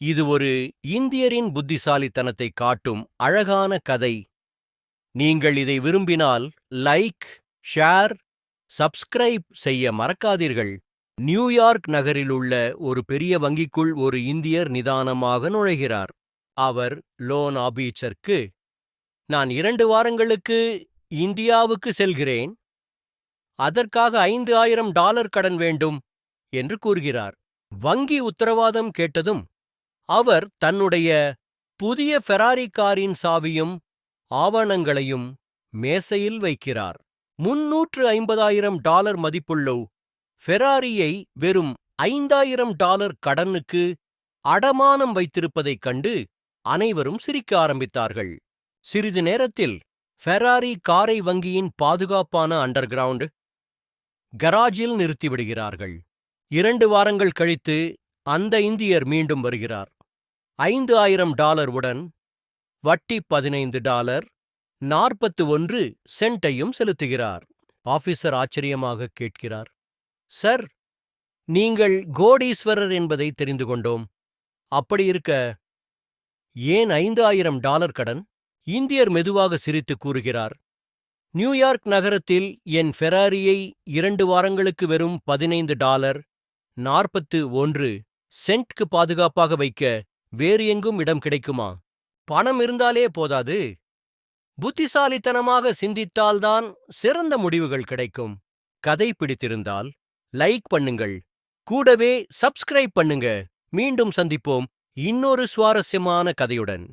இது ஒரு இந்தியரின் புத்திசாலித்தனத்தை காட்டும் அழகான கதை. நீங்கள் இதை விரும்பினால் லைக் ஷேர் சப்ஸ்கிரைப் செய்ய மறக்காதீர்கள். நியூயார்க் நகரில் உள்ள ஒரு பெரிய வங்கிக்குள் ஒரு இந்தியர் நிதானமாக நுழைகிறார். அவர் லோன் ஆபீச்சர்க்கு நான் இரண்டு வாரங்களுக்கு இந்தியாவுக்கு செல்கிறேன். அதற்காக ஐந்து ஆயிரம் டாலர் கடன் வேண்டும் என்று கூறுகிறார். வங்கி உத்தரவாதம் கேட்டதும் அவர் தன்னுடைய புதிய ஃபெராரி காரின் சாவியும் ஆவணங்களையும் மேசையில் வைக்கிறார். முன்னூற்று ஐம்பதாயிரம் டாலர் மதிப்புள்ள ஃபெராரியை வெறும் ஐந்தாயிரம் டாலர் கடனுக்கு அடமானம் வைத்திருப்பதைக் கண்டு அனைவரும் சிரிக்க ஆரம்பித்தார்கள். சிறிது நேரத்தில் ஃபெராரி காரை வங்கியின் பாதுகாப்பான அண்டர் கிரவுண்ட் கராஜில் நிறுத்திவிடுகிறார்கள். இரண்டு வாரங்கள் கழித்து அந்த இந்தியர் மீண்டும் வருகிறார். ஐந்து ஆயிரம் டாலர் உடன் வட்டி பதினைந்து டாலர் நாற்பத்து ஒன்று சென்ட்டையும் செலுத்துகிறார். ஆபீசர் ஆச்சரியமாக கேட்கிறார் சார் நீங்கள் கோடீஸ்வரர் என்பதை தெரிந்து கொண்டோம். அப்படி இருக்க ஏன் ஐந்து ஆயிரம் டாலர் கடன்? இந்தியர் மெதுவாக சிரித்து கூறுகிறார் நியூயார்க் நகரத்தில் என் ஃபெராரியை இரண்டு வாரங்களுக்கு வெறும் பதினைந்து டாலர் நாற்பத்து ஒன்று சென்ட்க்கு பாதுகாப்பாக வைக்க வேறு எங்கும் இடம் கிடைக்குமா? பணம் இருந்தாலே போதாது. புத்திசாலித்தனமாக சிந்தித்தால்தான் சிறந்த முடிவுகள் கிடைக்கும். கதை பிடித்திருந்தால் லைக் பண்ணுங்கள். கூடவே சப்ஸ்கிரைப் பண்ணுங்க. மீண்டும் சந்திப்போம் இன்னொரு சுவாரஸ்யமான கதையுடன்.